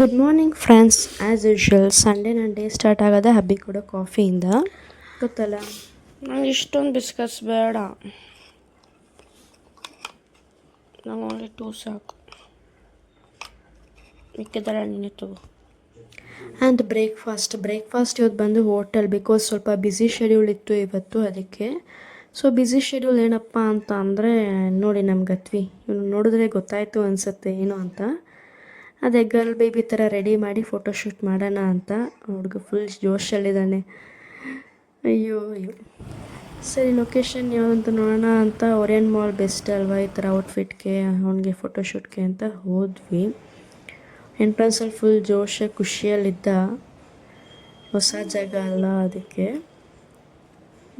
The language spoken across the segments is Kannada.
Good morning friends as usual Sunday ನನ್ನ ಡೇ ಸ್ಟಾರ್ಟ್ ಆಗೋದೆ ಹಬ್ಬಿ ಕೊಡೋ ಕಾಫಿಯಿಂದ ಗೊತ್ತಲ್ಲ? ನಂಗೆ ಇಷ್ಟೊಂದು ಬಿಸ್ಕಸ್ ಬೇಡ. ನಂಗೆ ಓನ್ಲಿ ಟೂ ಸಾಕು. ಮಿಕ್ಕಿದ್ರೆ ನೀನೆ ತಗೋ. ಆ್ಯಂಡ್ ಬ್ರೇಕ್ಫಾಸ್ಟ್ ಬ್ರೇಕ್ಫಾಸ್ಟ್ ಇವತ್ತು ಬಂದು ಹೋಟೆಲ್ ಬಿಕಾಸ್ ಸ್ವಲ್ಪ ಬ್ಯುಸಿ ಶೆಡ್ಯೂಲ್ ಇತ್ತು ಇವತ್ತು ಅದಕ್ಕೆ. ಸೊ ಬ್ಯುಸಿ ಶೆಡ್ಯೂಲ್ ಏನಪ್ಪ ಅಂತ ಅಂದರೆ ನೋಡಿ ನಮ್ಮ ಗತ್ವಿ ಇವನು ನೋಡಿದ್ರೆ ಗೊತ್ತಾಯಿತು ಅನಿಸುತ್ತೆ, ಏನು ಅಂತ. ಅದೇ ಗರ್ಲ್ ಬೇಬಿ ಥರ ರೆಡಿ ಮಾಡಿ ಫೋಟೋಶೂಟ್ ಮಾಡೋಣ ಅಂತ. ಹುಡುಗ ಫುಲ್ ಜೋಶಲ್ಲಿದ್ದಾನೆ. ಅಯ್ಯೋ ಅಯ್ಯೋ. ಸರಿ ಲೊಕೇಶನ್ ಅಂತ ನೋಡೋಣ ಅಂತ. ಒರಿಯನ್ ಮಾಲ್ ಬೆಸ್ಟ್ ಅಲ್ವಾ? ಈ ಥರ ಔಟ್ಫಿಟ್ಗೆ ಅವನಿಗೆ ಫೋಟೋಶೂಟ್ಗೆ ಅಂತ ಹೋದ್ವಿ. ಎಂಟ್ರೆನ್ಸಲ್ಲಿ ಫುಲ್ ಜೋಶ, ಖುಷಿಯಲ್ಲಿದ್ದ. ಹೊಸ ಜಾಗ ಅಲ್ಲ ಅದಕ್ಕೆ.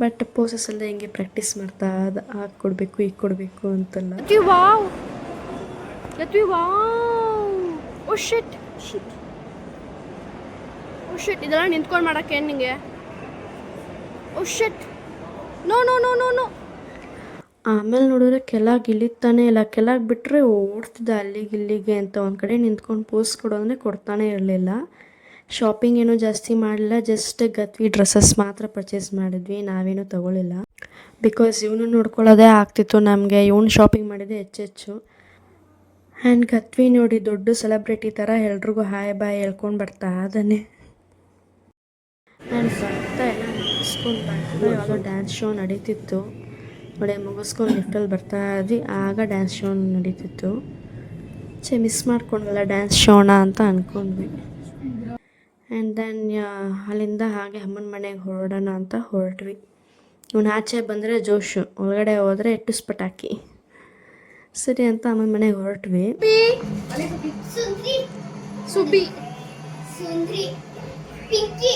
ಬಟ್ ಪೋಸಸ್ ಎಲ್ಲ ಹಿಂಗೆ ಪ್ರಾಕ್ಟೀಸ್ ಮಾಡ್ತಾ ಅದು ಹಾಕಿ ಕೊಡಬೇಕು ಈಗ ಕೊಡಬೇಕು ಅಂತಲ್ಲ Let shit shit oh shit! Oh. Oh ಇದೆಲ್ಲ ನಿಂತ್ಕೊಂಡು ಮಾಡಕ್ಕೆ ನಿಂಗೆ? ಓ shit no no no no no ಆಮೇಲೆ ನೋಡಿದ್ರೆ ಕೆಳಗೆ ಇಳಿತಾನೆ ಇಲ್ಲ. ಕೆಳಗೆ ಬಿಟ್ಟರೆ ಓಡ್ತಿದ್ದ ಅಲ್ಲಿಗೆ ಇಲ್ಲಿಗೆ ಅಂತ. ಒಂದು ಕಡೆ ನಿಂತ್ಕೊಂಡು ಪೋಸ್ ಕೊಡೋದನ್ನೇ ಕೊಡ್ತಾನೆ ಇರಲಿಲ್ಲ. ಶಾಪಿಂಗ್ ಏನೂ ಜಾಸ್ತಿ ಮಾಡಲಿಲ್ಲ. ಜಸ್ಟ್ ಗತ್ವಿ ಡ್ರೆಸ್ಸಸ್ ಮಾತ್ರ ಪರ್ಚೇಸ್ ಮಾಡಿದ್ವಿ. ನಾವೇನು ತಗೊಳ್ಳಿಲ್ಲ ಬಿಕಾಸ್ ಇವನು ನೋಡ್ಕೊಳ್ಳೋದೇ ಆಗ್ತಿತ್ತು ನಮಗೆ. ಇವನು ಶಾಪಿಂಗ್ ಮಾಡಿದ್ದೆ ಹೆಚ್ಚೆಚ್ಚು. ಆ್ಯಂಡ್ ಕತ್ವಿ ನೋಡಿ ದೊಡ್ಡ ಸೆಲೆಬ್ರಿಟಿ ಥರ ಎಲ್ರಿಗೂ ಹಾಯ್ ಬಾಯ್ ಹೇಳ್ಕೊಂಡು ಬರ್ತಾ ಅದನ್ನೇ ನಾನು ಬರ್ತಾ ಎಲ್ಲ ಮುಗಿಸ್ಕೊಂಡು ಬರ್ತಾ ಯಾವುದೋ ಡ್ಯಾನ್ಸ್ ಶೋ ನಡೀತಿತ್ತು. ನೋಡಿ, ಮುಗಿಸ್ಕೊಂಡು ಲಿಫ್ಟಲ್ಲಿ ಬರ್ತಾ ಇದ್ವಿ. ಆಗ ಡ್ಯಾನ್ಸ್ ಶೋ ನಡೀತಿತ್ತು. ಚೆ ಮಿಸ್ ಮಾಡ್ಕೊಂಡಲ್ಲ ಡ್ಯಾನ್ಸ್ ಶೋಣ ಅಂತ ಅಂದ್ಕೊಂಡ್ವಿ ಆ್ಯಂಡ್ ದೆನ್ ಅಲ್ಲಿಂದ ಹಾಗೆ ಅಮ್ಮನ ಮನೆಗೆ ಹೊರಡೋಣ ಅಂತ ಹೊರಟ್ವಿ. ಇವನು ಆಚೆ ಬಂದರೆ ಜೋಶು, ಒಳಗಡೆ ಹೋದರೆ ಎಟ್ಟು ಪಟಾಕಿ ಸರಿ ಅಂತ ಅಮ್ಮನ ಮನೆಗೆ ಹೊರಟ್ವಿ. Sundri Subbi. Sundri. Pinky.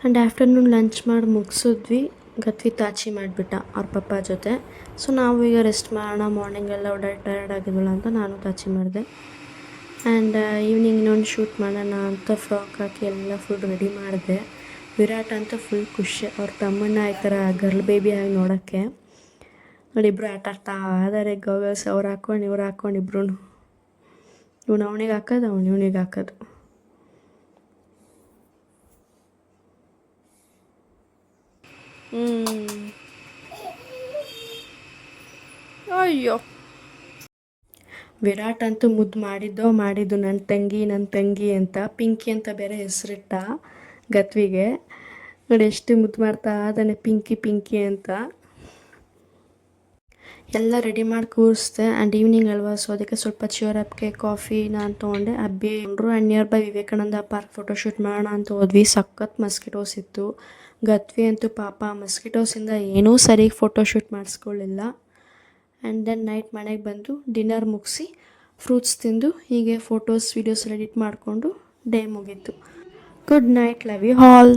And afternoon lunch ಮಾಡಿ ಮುಗಿಸಿದ್ವಿ. ಗತ್ವಿ ತಾಚಿ ಮಾಡಿಬಿಟ್ಟ ಅವ್ರ ಪಪ್ಪ ಜೊತೆ. ಸೊ ನಾವು ಈಗ ರೆಸ್ಟ್ ಮಾಡೋಣ ಮಾರ್ನಿಂಗೆಲ್ಲ ಓಡಾಡಿ ಟಯರ್ಡ್ ಆಗಿದ್ವಲ್ಲ ಅಂತ ನಾನು ತಾಚಿ ಮಾಡಿದೆ. ಆ್ಯಂಡ್ ಈವ್ನಿಂಗ್ ಇನ್ನೊಂದು ಶೂಟ್ ಮಾಡೋಣ ಅಂತ ಫ್ರಾಕ್ ಹಾಕಿ ಎಲ್ಲ ಫುಲ್ ರೆಡಿ ಮಾಡಿದೆ. ವಿರಾಟ್ ಅಂತ ಫುಲ್ ಖುಷಿ. ಅವ್ರ ತಮ್ಮಣ್ಣ ಈ ಥರ ಗರ್ಲ್ ಬೇಬಿ ಆಗಿ ನೋಡೋಕ್ಕೆ. ನೋಡಿ ಇಬ್ಬರು ಆಟ ಆಡ್ತಾ ಆದರೆ ಗೋಗಲ್ಸ್ ಅವ್ರು ಹಾಕ್ಕೊಂಡು ಇವ್ರು ಹಾಕ್ಕೊಂಡು ಇಬ್ರು ಇವ್ನು ಅವನಿಗೆ ಹಾಕೋದು, ಅವ್ನು ಇವನಿಗೆ ಹಾಕೋದು. ಅಯ್ಯೋ. ವಿರಾಟ್ ಅಂತೂ ಮುದ್ದು ಮಾಡಿದ್ದೋ ಮಾಡಿದ್ದು ನನ್ನ ತಂಗಿ ನನ್ನ ತಂಗಿ ಅಂತ ಪಿಂಕಿ ಅಂತ ಬೇರೆ ಹೆಸರಿಟ್ಟ ಗತ್ವಿಗೆ. ನೋಡಿ ಎಷ್ಟು ಮುದ್ದು ಮಾಡ್ತಾ ಅದನ್ನು ಪಿಂಕಿ ಪಿಂಕಿ ಅಂತ. ಎಲ್ಲ ರೆಡಿ ಮಾಡಿ ಕೂರಿಸ್ದೆ. ಆ್ಯಂಡ್ ಈವ್ನಿಂಗ್ ಅಲ್ವಾ ಸೊ ಅದಕ್ಕೆ ಸ್ವಲ್ಪ ಚಿಯರ್ ಅಪ್ಗೆ ಕಾಫಿ ನಾನು ತೊಗೊಂಡೆ. ಅಬ್ಬಿ, ಅಂದರು and near by Vivekananda park photoshoot ಮಾಡೋಣ ಅಂತ ಹೋದ್ವಿ. ಸಖತ್ ಮಸ್ಕಿಟೋಸ್ ಇತ್ತು. ಗತ್ವಿ ಅಂತೂ ಪಾಪ ಮಸ್ಕಿಟೋಸಿಂದ ಏನೂ ಸರಿಗೆ ಫೋಟೋಶೂಟ್ ಮಾಡಿಸ್ಕೊಳ್ಳಿಲ್ಲ ಆ್ಯಂಡ್ ದೆನ್ ನೈಟ್ ಮನೆಗೆ ಬಂದು ಡಿನ್ನರ್ ಮುಗಿಸಿ ಫ್ರೂಟ್ಸ್ ತಿಂದು ಹೀಗೆ ಫೋಟೋಸ್ ವೀಡಿಯೋಸ್ ಎಡಿಟ್ ಮಾಡಿಕೊಂಡು ಡೇ ಮುಗೀತು. Good night love you hall